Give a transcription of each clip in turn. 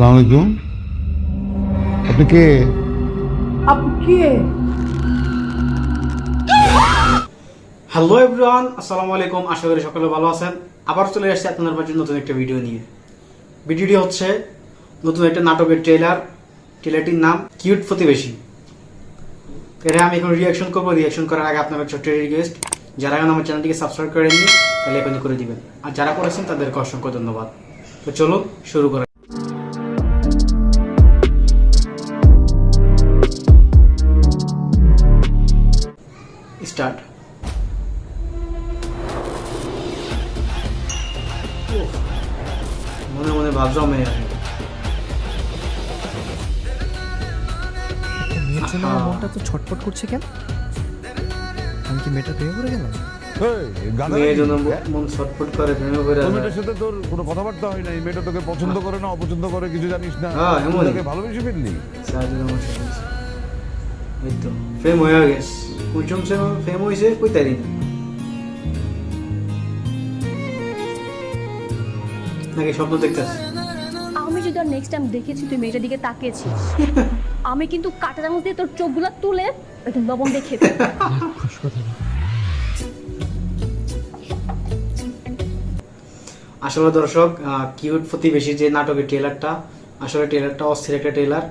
সালাম আলাইকুম। আপনি কে? আপনি কে? হ্যালো এভরিওয়ান আসসালামু আলাইকুম। আশা করি সকলে ভালো আছেন। আবার চলে আসছি আপনাদের মাঝে নতুন একটা ভিডিও নিয়ে। ভিডিওটি হচ্ছে নতুন একটা নাটকের ট্রেলার ট্রেলারটির নাম কিউট প্রতিবেশী। এটা আমি এখন রিয়াকশন করব। রিয়াকশন করার আগে আপনার ছোট্ট রিকোয়েস্ট যারা এখন আমার চ্যানেলটিকে সাবস্ক্রাইব করেননি তাহলে এখন করে দিবেন। আর যারা করেছেন তাদেরকে অসংখ্য ধন্যবাদ। তো চলো শুরু করা স্টার্ট। মনে মনে ভাব জমে আসে মেয়ের জন্য আমার মনটা তো ছটফট করছে কেন? আমি কি মেয়েটা প্রেমে পড়ে গেলাম? মেয়ের জন্য মন ছটফট করে প্রেমে করে ওই মেয়েটার সাথে তোর কোনো কথাবার্তা হয় না এই মেয়েটা তোকে পছন্দ করে না অপছন্দ করে কিছু জানিস না? হ্যাঁ। তাকে ভালোবেসে ফেললি? এই তো ফেম হয়ে গেছে কুচুম সে ফেম হয়েছে কই তারি না নাকি স্বপ্ন দেখতেছ আমি যদি আর নেক্সট টাইম দেখেছি তুই মেয়েটার দিকে তাকিয়েছিস। আমি কিন্তু কাটা চামচ দিয়ে তোর চোখগুলো তুলে একদম লবণ দিয়ে খেতে আসলে দর্শক কিউট প্রতিবেশী যে নাটকের ট্রেলারটা আসলে ট্রেলারটা অস্থির একটা ট্রেলার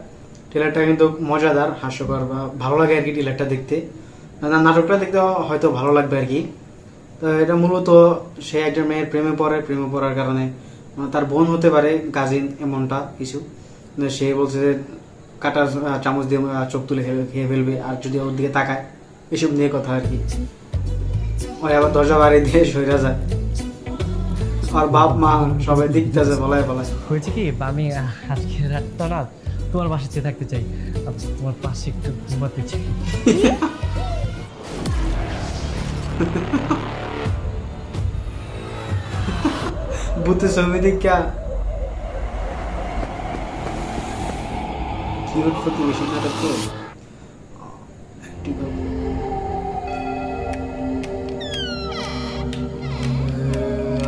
ট্রেলারটা কিন্তু মজাদার, হাস্যকর বা ভালো লাগে আর কি ট্রেলারটা দেখতে। নাটকটা দেখতে হয়তো ভালো লাগবে আর কি। তো এটা মূলত সে একটা মেয়ের প্রেমে পড়ে, প্রেমে পড়ার কারণে। তার বোন হতে পারে গাজিন এমনটা কিছু। সে বলছে যে কাটার চামচ দিয়ে চোখ তুলে খেয়ে ফেলবে আর যদি ওর দিকে তাকায়, এসব নিয়ে কথা আর কি। ওই আবার দরজা বাড়ি দিয়ে সইরা যায়। আর বাপ, মা সবাই দেখতেছে, বলায় বলায়। হয়েছে কি? আমি আজকে রাতটা না তোমার বাসাতে থাকতে চাই। আর তোমার পাশে একটু ঘুমাতে চাই। বুদ্ধ ছবি দেখা কিউট প্রতিবেশী নাটক তো। একটি গল্প।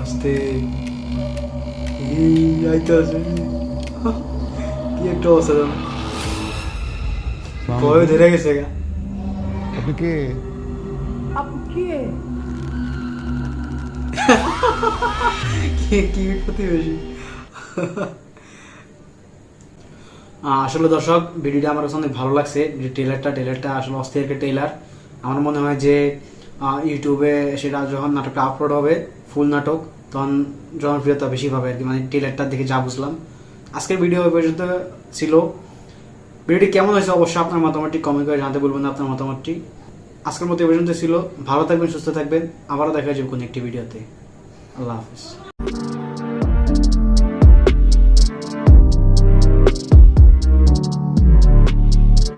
আস্তে। এই আইতে আছে কি একটা অসাধারণ ভয় ধরে গেছে গা। আপনি কে? আপনি কে? কি প্রতিবেশী? আসলে দর্শক ভিডিওটা আমার কাছে অনেক ভালো লাগছে। যে ট্রেলারটা ট্রেলারটা আসলে অস্থির একটা ট্রেলার আমার মনে হয় যে ইউটিউবে সেটা যখন নাটকটা আপলোড হবে ফুল নাটক তখন জনপ্রিয়তা বেশি পাবে আর কি। মানে ট্রেলারটা দেখে যা বুঝলাম। আজকের ভিডিও এই পর্যন্ত ছিল। ভিডিওটি কেমন হয়েছে অবশ্যই আপনার মতামতটি কমেন্ট করে জানাতে বলবেন আপনার মতামতটি। আজকের মতো এই পর্যন্ত ছিল। ভালো থাকবেন, সুস্থ থাকবেন। আবারও দেখা যাবে কোনো একটি ভিডিওতে আল্লাহ হাফিজ।